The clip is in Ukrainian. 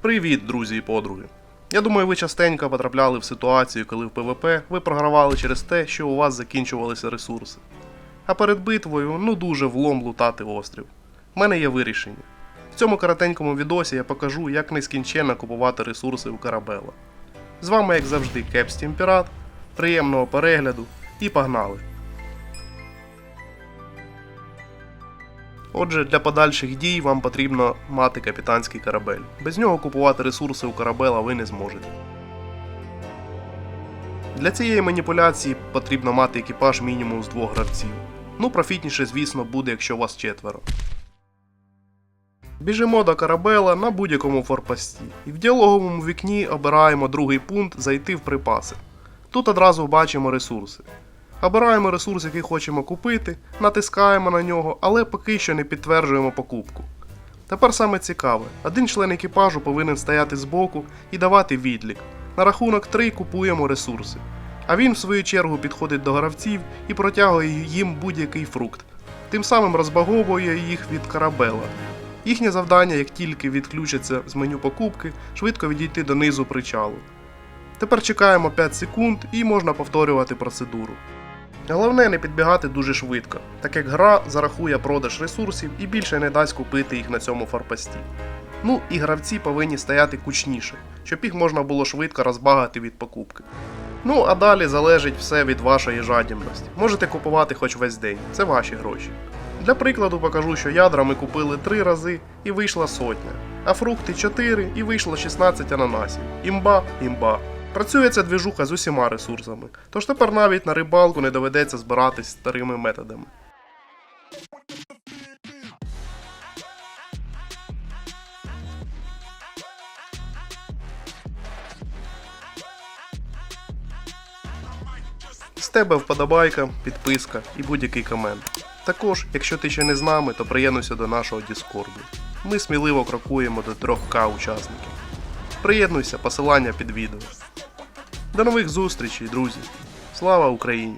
Привіт, друзі і подруги. Я думаю, ви частенько потрапляли в ситуацію, коли в ПВП ви програвали через те, що у вас закінчувалися ресурси. А перед битвою ну дуже влом лутати острів. У мене є вирішення. В цьому коротенькому відосі я покажу, як нескінченно купувати ресурси у Карабела. З вами, як завжди, Кепстім Пірат. Приємного перегляду і погнали! Отже, для подальших дій вам потрібно мати капітанський корабель. Без нього купувати ресурси у корабела ви не зможете. Для цієї маніпуляції потрібно мати екіпаж мінімум з двох гравців. Ну, профітніше, звісно, буде, якщо у вас четверо. Біжимо до корабела на будь-якому форпості, і в діалоговому вікні обираємо другий пункт зайти в припаси. Тут одразу бачимо ресурси. Обираємо ресурс, який хочемо купити, натискаємо на нього, але поки що не підтверджуємо покупку. Тепер саме цікаве: один член екіпажу повинен стояти збоку і давати відлік. На рахунок 3 купуємо ресурси. А він, в свою чергу, підходить до гравців і протягує їм будь-який фрукт. Тим самим розбаговує їх від корабела. Їхнє завдання, як тільки відключаться з меню покупки, швидко відійти до низу причалу. Тепер чекаємо 5 секунд і можна повторювати процедуру. Головне не підбігати дуже швидко, так як гра зарахує продаж ресурсів і більше не дасть купити їх на цьому форпості. Ну і гравці повинні стояти кучніше, щоб їх можна було швидко розбагати від покупки. Ну а далі залежить все від вашої жадібності. Можете купувати хоч весь день, це ваші гроші. Для прикладу покажу, що ядра ми купили 3 рази і вийшла сотня, а фрукти 4 і вийшло 16 ананасів. Імба, імба. Працює ця двіжуха з усіма ресурсами, тож тепер навіть на рибалку не доведеться збиратись старими методами. З тебе вподобайка, підписка і будь-який комент. Також, якщо ти ще не з нами, то приєднуйся до нашого Діскорду. Ми сміливо крокуємо до 3К учасників. Приєднуйся, посилання під відео. До нових зустрічей, друзі! Слава Україні!